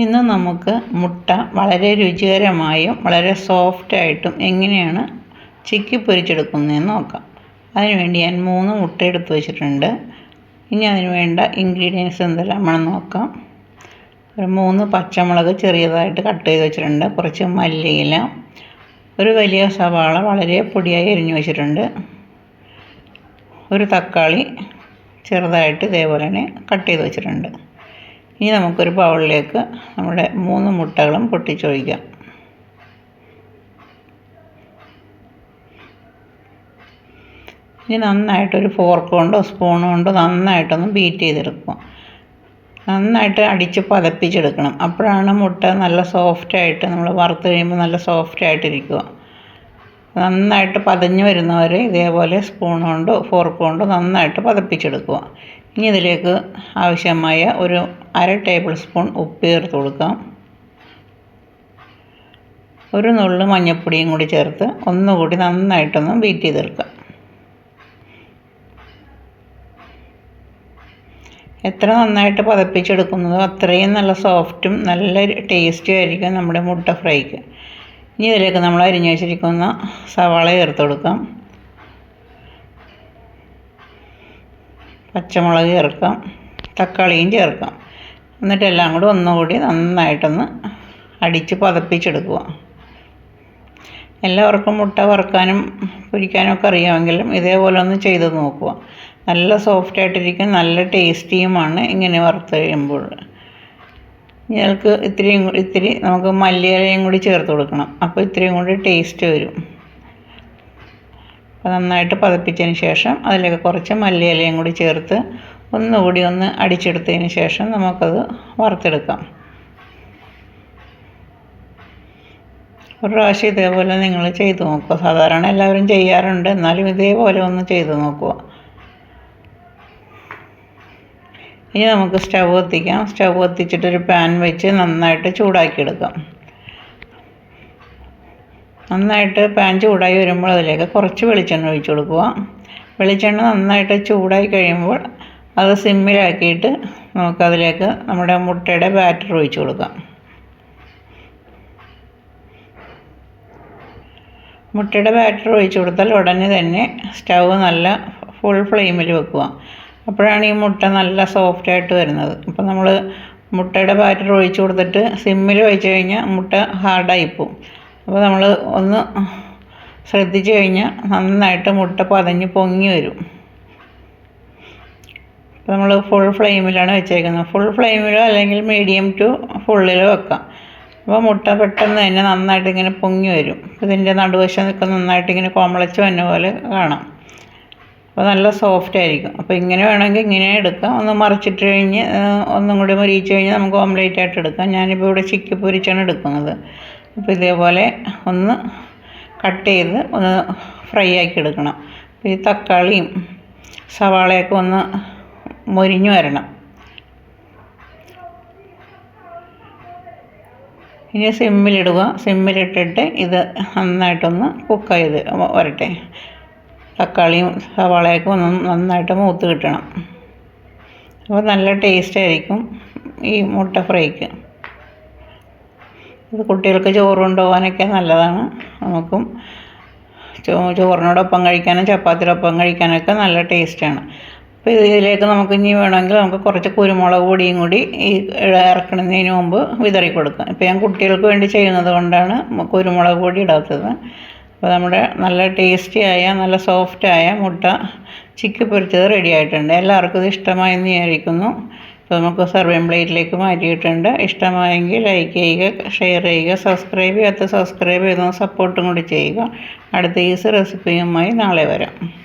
ഇന്ന് നമുക്ക് മുട്ട വളരെ രുചികരമായും വളരെ സോഫ്റ്റായിട്ടും എങ്ങനെയാണ് ചിക്കി പൊരിച്ചെടുക്കുന്നതെന്ന് നോക്കാം. അതിനുവേണ്ടി ഞാൻ മൂന്ന് മുട്ട എടുത്ത് വെച്ചിട്ടുണ്ട്. ഇനി അതിന് വേണ്ട ഇൻഗ്രീഡിയൻസ് എന്തെല്ലാമാണെന്ന് നോക്കാം. ഒരു മൂന്ന് പച്ചമുളക് ചെറിയതായിട്ട് കട്ട് ചെയ്ത് വെച്ചിട്ടുണ്ട്. കുറച്ച് മല്ലിയില ഒരു വലിയ സവാള വളരെ പൊടിയായി എരിഞ്ഞു വെച്ചിട്ടുണ്ട്. ഒരു തക്കാളി ചെറുതായിട്ട് ഇതേപോലെ തന്നെ കട്ട് ചെയ്ത് വെച്ചിട്ടുണ്ട്. ഇനി നമുക്കൊരു ബൗളിലേക്ക് നമ്മുടെ മൂന്ന് മുട്ടകളും പൊട്ടിച്ചൊഴിക്കാം. ഇനി നന്നായിട്ടൊരു ഫോർക്ക് കൊണ്ടോ സ്പൂൺ കൊണ്ടോ നന്നായിട്ടൊന്ന് ബീറ്റ് ചെയ്തെടുക്കുക. നന്നായിട്ട് അടിച്ച് പതപ്പിച്ചെടുക്കണം. അപ്പോഴാണ് മുട്ട നല്ല സോഫ്റ്റ് ആയിട്ട് നമ്മൾ വറുത്ത് കഴിയുമ്പോൾ നല്ല സോഫ്റ്റ് സോഫ്റ്റായിട്ടിരിക്കുക നന്നായിട്ട് പതഞ്ഞ് വരുന്നവരെ ഇതേപോലെ സ്പൂൺ കൊണ്ടോ ഫോർക്ക് കൊണ്ടോ നന്നായിട്ട് പതപ്പിച്ചെടുക്കുക. ഇനി ഇതിലേക്ക് ആവശ്യമായ ഒരു അര ടേബിൾ സ്പൂൺ ഉപ്പ് ചേർത്ത് കൊടുക്കാം. ഒരു നുള്ളു മഞ്ഞൾപ്പൊടിയും കൂടി ചേർത്ത് ഒന്നുകൂടി നന്നായിട്ടൊന്ന് ബീറ്റ് ചെയ്തെടുക്കാം. എത്ര നന്നായിട്ട് പതപ്പിച്ചെടുക്കുന്നതോ അത്രയും നല്ല സോഫ്റ്റും നല്ല ടേസ്റ്റും ആയിരിക്കും നമ്മുടെ മുട്ട ഫ്രൈക്ക്. ഇനി ഇതിലേക്ക് നമ്മൾ അരിഞ്ഞു വെച്ചിരിക്കുന്ന സവാള ചേർത്ത് കൊടുക്കാം. പച്ചമുളക് ചേർക്കാം തക്കാളിയും ചേർക്കാം. എന്നിട്ട് എല്ലാം കൂടി ഒന്നുകൂടി നന്നായിട്ടൊന്ന് അടിച്ച് പതപ്പിച്ചെടുക്കുക. എല്ലാവർക്കും മുട്ട വറുക്കാനും പൊരിക്കാനും ഒക്കെ അറിയാമെങ്കിലും ഇതേപോലെ ഒന്ന് ചെയ്ത് നോക്കുക. നല്ല സോഫ്റ്റ് ആയിട്ടിരിക്കും നല്ല ടേസ്റ്റിയുമാണ് ഇങ്ങനെ വറുത്ത് കഴിയുമ്പോൾ. ഞങ്ങൾക്ക് ഇത്തിരിയും ഇത്തിരി നമുക്ക് മല്ലിയിലയും കൂടി ചേർത്ത് കൊടുക്കണം. അപ്പോൾ ഇത്രയും കൂടി ടേസ്റ്റ് വരും. അപ്പോൾ നന്നായിട്ട് പതപ്പിച്ചതിന് ശേഷം അതിലേക്ക് കുറച്ച് മല്ലിയിലയും കൂടി ചേർത്ത് ഒന്നുകൂടി ഒന്ന് അടിച്ചെടുത്തതിന് ശേഷം നമുക്കത് വറുത്തെടുക്കാം. ഒരു പ്രാവശ്യം ഇതേപോലെ നിങ്ങൾ ചെയ്ത് നോക്കുക. സാധാരണ എല്ലാവരും ചെയ്യാറുണ്ട്. എന്നാലും ഇതേപോലെ ഒന്ന് ചെയ്ത് നോക്കുക. ഇനി നമുക്ക് സ്റ്റവ് കത്തിക്കാം സ്റ്റവ് കത്തിച്ചിട്ടൊരു പാൻ വെച്ച് നന്നായിട്ട് ചൂടാക്കിയെടുക്കാം. നന്നായിട്ട് പാൻ ചൂടായി വരുമ്പോൾ അതിലേക്ക് കുറച്ച് വെളിച്ചെണ്ണ ഒഴിച്ച് കൊടുക്കുക. വെളിച്ചെണ്ണ നന്നായിട്ട് ചൂടായി കഴിയുമ്പോൾ അത് സിമ്മിലാക്കിയിട്ട് നമുക്കതിലേക്ക് നമ്മുടെ മുട്ടയുടെ ബാറ്റർ ഒഴിച്ച് കൊടുക്കാം. മുട്ടയുടെ ബാറ്റർ ഒഴിച്ച് കൊടുത്താൽ ഉടനെ തന്നെ സ്റ്റൗ നല്ല ഫുൾ ഫ്ലെയിമിൽ വെക്കുക. അപ്പോഴാണ് ഈ മുട്ട നല്ല സോഫ്റ്റായിട്ട് വരുന്നത്. അപ്പോൾ നമ്മൾ മുട്ടയുടെ ബാറ്റർ ഒഴിച്ച് കൊടുത്തിട്ട് സിമ്മിൽ വെച്ച് കഴിഞ്ഞാൽ മുട്ട ഹാർഡായി പോവും. അപ്പോൾ നമ്മൾ ഒന്ന് ശ്രദ്ധിച്ചു കഴിഞ്ഞാൽ നന്നായിട്ട് മുട്ട പതഞ്ഞ് പൊങ്ങി വരും. അപ്പോൾ നമ്മൾ ഫുൾ ഫ്ലെയിമിലാണ് വെച്ചേക്കുന്നത്. ഫുൾ ഫ്ലെയിമിലോ അല്ലെങ്കിൽ മീഡിയം ടു ഫുള്ളിലോ വെക്കാം. അപ്പോൾ മുട്ട പെട്ടെന്ന് തന്നെ നന്നായിട്ട് ഇങ്ങനെ പൊങ്ങി വരും. ഇതിന്റെ നടുവശം ഒക്കെ നന്നായിട്ട് ഇങ്ങനെ കോമളച്ച് വന്ന പോലെ കാണാം. അപ്പോൾ നല്ല സോഫ്റ്റ് ആയിരിക്കും. അപ്പോൾ ഇങ്ങനെ വേണമെങ്കിൽ ഇങ്ങനെ എടുക്കാം. ഒന്ന് മറിച്ചിട്ട് കഴിഞ്ഞ് ഒന്നും കൂടി മൊരിയിച്ച് കഴിഞ്ഞാൽ നമുക്ക് ഓംലേറ്റ് ആയിട്ട് എടുക്കാം. ഞാനിപ്പോൾ ഇവിടെ ചിക്കി പൊരിച്ചാണ് എടുക്കുന്നത്. അപ്പോൾ ഇതേപോലെ ഒന്ന് കട്ട് ചെയ്ത് ഒന്ന് ഫ്രൈ ആക്കി എടുക്കണം. അപ്പോൾ ഈ തക്കാളിയും സവാളയൊക്കെ ഒന്ന് മൊരിഞ്ഞു വരണം. ഇനി സിമ്മിലിടുക സിമ്മിലിട്ടിട്ട് ഇത് നന്നായിട്ടൊന്ന് കുക്ക് ചെയ്ത് വരട്ടെ. തക്കാളിയും സവാളയൊക്കെ ഒന്ന് നന്നായിട്ട് മൂത്ത് കിട്ടണം. അപ്പോൾ നല്ല ടേസ്റ്റ് ആയിരിക്കും ഈ മുട്ട ഫ്രൈക്ക്. ഇത് കുട്ടികൾക്ക് ചോറ് കൊണ്ടുപോകാനൊക്കെ നല്ലതാണ്. നമുക്കും ചോറിനോടൊപ്പം കഴിക്കാനും ചപ്പാത്തിയോടൊപ്പം കഴിക്കാനൊക്കെ നല്ല ടേസ്റ്റാണ്. അപ്പോൾ ഇതിലേക്ക് നമുക്ക് ഇനി വേണമെങ്കിൽ നമുക്ക് കുറച്ച് കുരുമുളക് പൊടിയും കൂടി ഈ ഇറക്കുന്നതിന് മുമ്പ് വിതറി കൊടുക്കാം. ഇപ്പോൾ ഞാൻ കുട്ടികൾക്ക് വേണ്ടി ചെയ്യുന്നത് കൊണ്ടാണ് കുരുമുളക് പൊടി ഇടാത്തത്. അപ്പോൾ നമ്മുടെ നല്ല ടേസ്റ്റിയായ നല്ല സോഫ്റ്റായ മുട്ട ചിക്കി പൊരിച്ചത് റെഡി ആയിട്ടുണ്ട്. എല്ലാവർക്കും ഇത് ഇഷ്ടമായി എന്ന് വിചാരിക്കുന്നു. അപ്പോൾ നമുക്ക് സർവിങ് പ്ലേറ്റിലേക്ക് മാറ്റിയിട്ടുണ്ട്. ഇഷ്ടമായെങ്കിൽ ലൈക്ക് ചെയ്യുക ഷെയർ ചെയ്യുക സബ്സ്ക്രൈബ് ചെയ്യാത്ത സബ്സ്ക്രൈബ് ചെയ്തൊന്ന് സപ്പോർട്ടും കൂടി ചെയ്യുക. അടുത്ത ഈസി റെസിപ്പിയുമായി നാളെ വരാം.